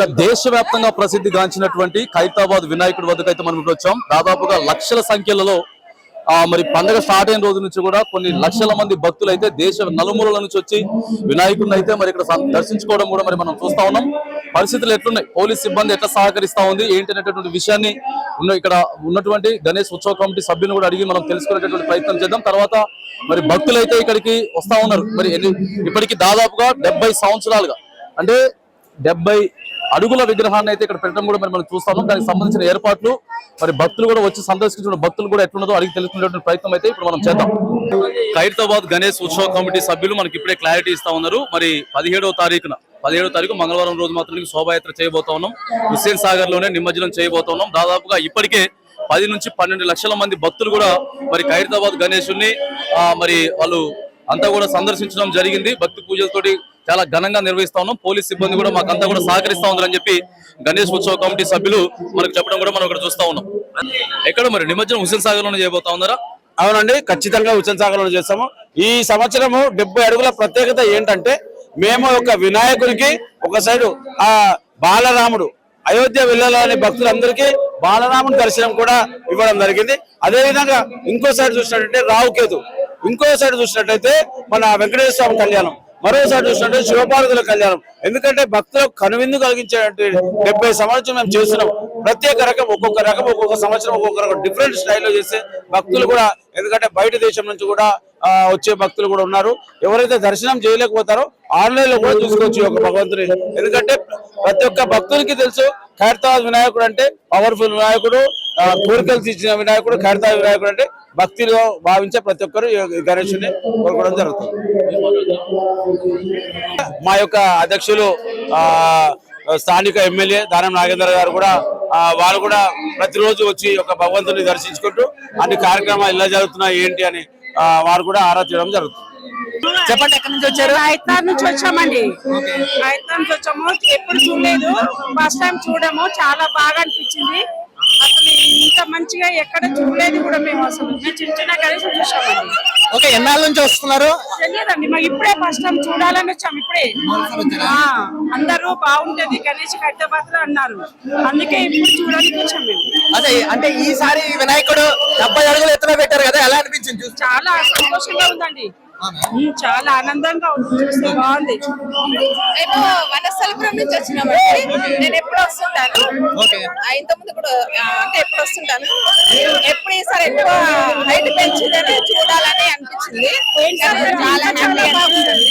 ఇక దేశవ్యాప్తంగా ప్రసిద్ధి గాంచినటువంటి ఖైరతాబాద్ వినాయకుడి వద్దకు అయితే మనం ఇప్పుడు వచ్చాం. దాదాపుగా లక్షల సంఖ్యలలో మరి పండగ స్టార్ట్ అయిన రోజు నుంచి కూడా కొన్ని లక్షల మంది భక్తులు అయితే దేశ నలుమూలల నుంచి వచ్చి వినాయకుడిని అయితే మరి ఇక్కడ దర్శించుకోవడం కూడా మరి మనం చూస్తా ఉన్నాం. పరిస్థితులు ఎట్లున్నాయి? పోలీస్ సిబ్బంది ఎట్లా సహకరిస్తా ఉంది? ఏంటి అనేటటువంటి విషయాన్ని ఉన్న ఇక్కడ ఉన్నటువంటి గణేష్ ఉత్సవ కమిటీ సభ్యులను కూడా అడిగి మనం తెలుసుకునేటటువంటి ప్రయత్నం చేద్దాం. తర్వాత మరి భక్తులు అయితే ఇక్కడికి వస్తా ఉన్నారు. మరి ఇప్పటికి దాదాపుగా డెబ్బై సంవత్సరాలుగా. అంటే డెబ్బై అడుగుల విగ్రహాన్ని అయితే ఇక్కడ పెట్టడం కూడా మరి మనం చూస్తాము. దానికి సంబంధించిన ఏర్పాట్లు మరి భక్తులు కూడా వచ్చి సందర్శించిన భక్తులు కూడా ఎట్లున్నదో అడిగి తెలుసుకునేటువంటి ప్రయత్నం అయితే ఇప్పుడు మనం చేద్దాం. ఖైరతాబాద్ గణేష్ ఉత్సవ కమిటీ సభ్యులు మనకి ఇప్పుడే క్లారిటీ ఇస్తా ఉన్నారు. మరి పదిహేడవ తారీఖున పదిహేడవ తారీఖు మంగళవారం రోజు మాత్రం శోభాయాత్ర చేయబోతా ఉన్నాం. హుస్సేన్ సాగర్లోనే నిమజ్జనం చేయబోతా ఉన్నాం. దాదాపుగా ఇప్పటికే పది నుంచి పన్నెండు లక్షల మంది భక్తులు కూడా మరి ఖైరతాబాద్ గణేశుని ఆ, మరి వాళ్ళు అంతా కూడా సందర్శించడం జరిగింది. భక్తి పూజలతోటి చాలా ఘనంగా నిర్వహిస్తా ఉన్నాం. పోలీస్ సిబ్బంది కూడా మాకంతా కూడా సహకరిస్తా ఉందని చెప్పి గణేష్ ఉత్సవ కమిటీ సభ్యులు మనకు చెప్పడం కూడా మనం ఇక్కడ చూస్తా ఉన్నాం. ఎక్కడ మరి? నిమజ్జనం హుసేన్ సాగర్లోనే చేయబోతా ఉన్నారా? అవునండి ఖచ్చితంగా హుసేన్ సాగర్లో చేస్తాము. ఈ సంవత్సరము డెబ్బై అడుగుల ప్రత్యేకత ఏంటంటే మేము ఒక వినాయకుడికి ఒక సైడు ఆ బాలరాముడు అయోధ్య వెళ్ళాలని భక్తులందరికీ బాలరాముడి దర్శనం కూడా ఇవ్వడం జరిగింది. అదే విధంగా ఇంకో సైడ్ చూసినట్టయితే రావుకేతు ఇంకో సైడ్ చూసినట్టయితే మన వెంకటేశ్వర స్వామి కళ్యాణం. మరోసారి చూసినట్టు శివపార్వతుల కళ్యాణం. ఎందుకంటే భక్తులకు కనువిందు కలిగించేటువంటి డెబ్బై సంవత్సరం మేము చేస్తున్నాం. ప్రత్యేక రకం ఒక్కొక్క రకం ఒక్కొక్క సంవత్సరం ఒక్కొక్క రకం డిఫరెంట్ స్టైల్లో చేస్తే భక్తులు కూడా ఎందుకంటే బయట దేశం నుంచి కూడా వచ్చే భక్తులు కూడా ఉన్నారు. ఎవరైతే దర్శనం చేయలేకపోతారో ఆన్లైన్లో కూడా చూసుకోవచ్చు ఈ యొక్క భగవంతుని. ఎందుకంటే ప్రతి ఒక్క భక్తునికి తెలుసు ఖైరతాబాద్ వినాయకుడు అంటే పవర్ఫుల్ వినాయకుడు. కోరికలు తీర్చిన వినాయకుడు ఖైరతాబాద్ వినాయకుడు అంటే భక్తిలో భావించే ప్రతి ఒక్కరు గణేషుని కోరుకోవడం జరుగుతుంది. మా యొక్క అధ్యక్షులు స్థానిక ఎమ్మెల్యే దానం నాగేంద్ర గారు కూడా వాళ్ళు కూడా ప్రతిరోజు వచ్చి ఒక భగవంతుని దర్శించుకుంటూ అన్ని కార్యక్రమాలు ఎలా జరుగుతున్నాయి ఏంటి అని వారు కూడా ఆరా తీయడం జరుగుతుంది. చెప్పండి ఎక్కడి నుంచి వచ్చారు? హైదరాబాద్ నుంచి వచ్చామండి. హైదరాబాద్ నుంచి వచ్చాము. ఎప్పుడు చూడలేదు. ఫస్ట్ టైం చూడము. చాలా బాగా అనిపించింది. అసలు ఇంత మంచిగా ఎక్కడ చూడలేదు కూడా మేము అసలు. మేము చిన్న చిన్న గణేశం చూసామండి. ఓకే ఎన్నాళ్ళ నుంచి వస్తున్నారు? తెలియదండి మాకు ఇప్పుడే ఫస్ట్ టైం చూడాలని వచ్చాము ఇప్పుడే. ఆ, అందరూ బాగుంటది గణేష్ హైదరాబాద్లో అన్నారు. అందుకే ఇప్పుడు చూడడానికి వచ్చాము మేము. అదే అంటే ఈసారి వినాయకుడు డెబ్బై అడుగులు ఎత్తున పెట్టారు కదా ఎలా అనిపించింది? చూసి చాలా సంతోషంగా ఉందండి. చాలా ఆనందంగా ఉంది చూస్తే బాగుంది మేము వనస్థలపురం నుంచి వచ్చినామండి నేను ఎప్పుడు వస్తుంటాను ఓకే. ఆ, ఇంత ముందు కూడా అంటే ఎప్పుడు వస్తుంటాను ఎప్పుడు ఈసారి ఎక్కువ హైట్ పెంచిందని చూడాలని అనిపించింది చాలా హ్యాపీ అనిపిస్తుంది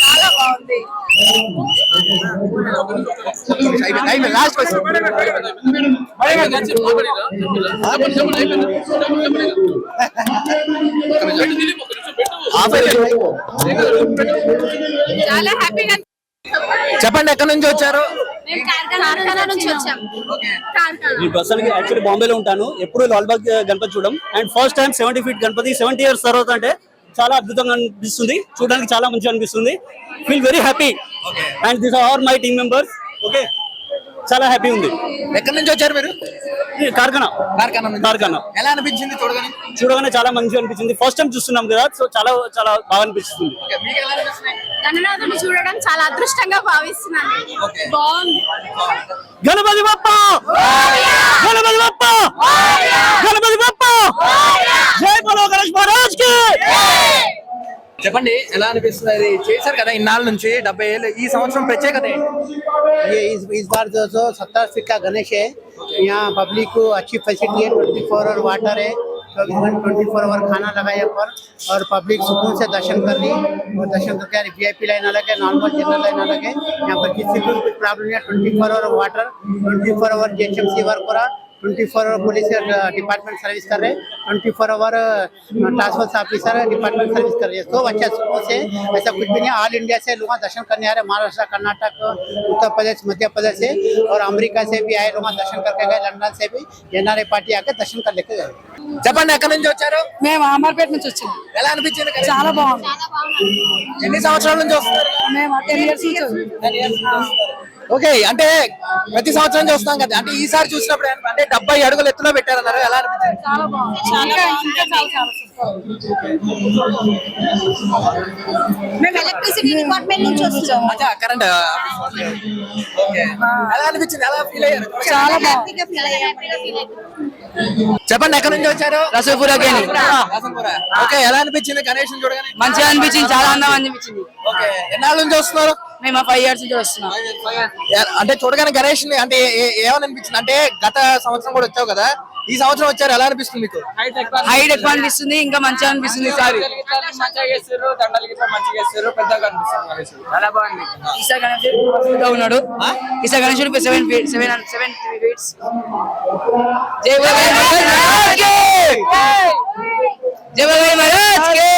చాలా బాగుంది లాస్ట్ క్వశ్చన్ చాలా హ్యాపీగా చెప్పండి ఎక్కడి నుంచి వచ్చారు? మేము కార్ఖానా నుంచి వచ్చాం కార్ఖానా. నేను ప్రస్తుతానికి యాక్చువల్లీ బాంబేలో ఉంటాను. ఎప్పుడు లాల్బాగ్ గణపతి చూడడం and first time seventy feet Ganapati seventy years తర్వాత అంటే చాలా అద్భుతంగా అనిపిస్తుంది. చూడడానికి చాలా మంచిగా అనిపిస్తుంది. Feel very happy and this are my team members okay చాలా హ్యాపీ ఉంది. ఎక్కడి నుంచి వచ్చారు మీరు? కార్ఖానా. కార్ఖానా నుంచి. కార్ఖానా. ఎలా అనిపించింది చూడగానే? చూడగానే చాలా మంచిగా అనిపించింది. ఫస్ట్ టైం చూస్తున్నాం కదా సో చాలా చాలా బాగా అనిపిస్తుంది. ఓకే, మీకు ఎలా అనిపిస్తుంది గణనాథుని చూడడం చాలా అదృష్టంగా భావిస్తున్నాను. బాగుంది. గణపతి బప్ప! గణపతి బప్ప గణపతి బప్ప జై బలో గణేష్ మహారాజ్కి చెప్పండి ఎలా అనిపిస్తుంది అది చేశారు కదా ఇన్నాళ్ళ నుంచి డెబ్బై ఏళ్ళు ఈ సంవత్సరం ప్రత్యేకత ఏంటి? ये इस इस बार जो सौ सत्तर फीट का गणेश है यहाँ पब्लिक को अच्छी फैसिलिटी है ट्वेंटी फोर आवर वाटर है चौबीस घंटे ट्वेंटी फोर आवर खाना लगा यहाँ पर और पब्लिक सुकून से दर्शन कर ली और दर्शन करके वी आई पी लाइन अलग है नॉर्मल जनरल लाइन अलग है यहाँ पर किसी को कुछ प्रॉब्लम नहीं है twenty four hour water twenty four hour G H M C work हो रहा Twenty four hour police department service कर रहे twenty four hour task force officer department service कर रहे हैं तो अच्छा सुकून से ऐसा कुछ भी नहीं ऑल इंडिया से लोग दर्शन करने आ रहे हैं महाराष्ट्र कर्नाटक उत्तर प्रदेश मध्य प्रदेश से और अमेरिका से भी आए लोग दर्शन करके गए लंदन से भी एनआरए पार्टी आकर दर्शन कर लेके गए చెప్పండి ఎక్కడి నుంచి వచ్చారు మేము అమర్పేట నుంచి వచ్చాము ఎలా అనిపించింది కదా? చాలా బాగుంది ఎన్ని సంవత్సరాల నుంచి వస్తున్నారు మేము టెన్ ఇయర్స్ నుంచి ఓకే అంటే ప్రతి సంవత్సరం చూస్తాం కదా. అంటే ఈసారి చూసినప్పుడు? అంటే డెబ్బై అడుగులు ఎత్తులో పెట్టారన్నారు? ఎలా అనిపించింది? ఎలక్ట్రిసిటీ డిపార్ట్మెంట్ నుంచి కరెంట్ ఓకే. ఎలా అనిపించింది? ఎలా ఫీల్ అయ్యారు? చాలా హ్యాపీగా ఫీల్ అయ్యాము చెప్పండి ఎక్కడి నుంచి వచ్చారు? రసంపుర ఓకే ఎలా అనిపించింది? గణేష్ చూడగానే? మంచిగా అనిపించింది చాలా అందం అనిపించింది. ఓకే. ఎన్నాళ్ళ నుంచి వస్తున్నారు? మేము ఫైవ్ ఇయర్స్ నుంచి వస్తున్నాం. అంటే చూడగానే గణేష్ అంటే ఏమని అనిపించింది అంటే గత సంవత్సరం కూడా వచ్చావు కదా ఈ సంవత్సరం వచ్చారు ఎలా అనిపిస్తుంది మీకు? హైట్ ఎక్కువ అనిపిస్తుంది. ఇంకా మంచిగా అనిపిస్తుంది ఈసారి. చాలా బాగుంది. ఈసారి గణేశుడు పెద్దగా ఉన్నాడు. గణేశుడు seven feet seven seven feet జై బాబాయ్ జై! బాబాయ్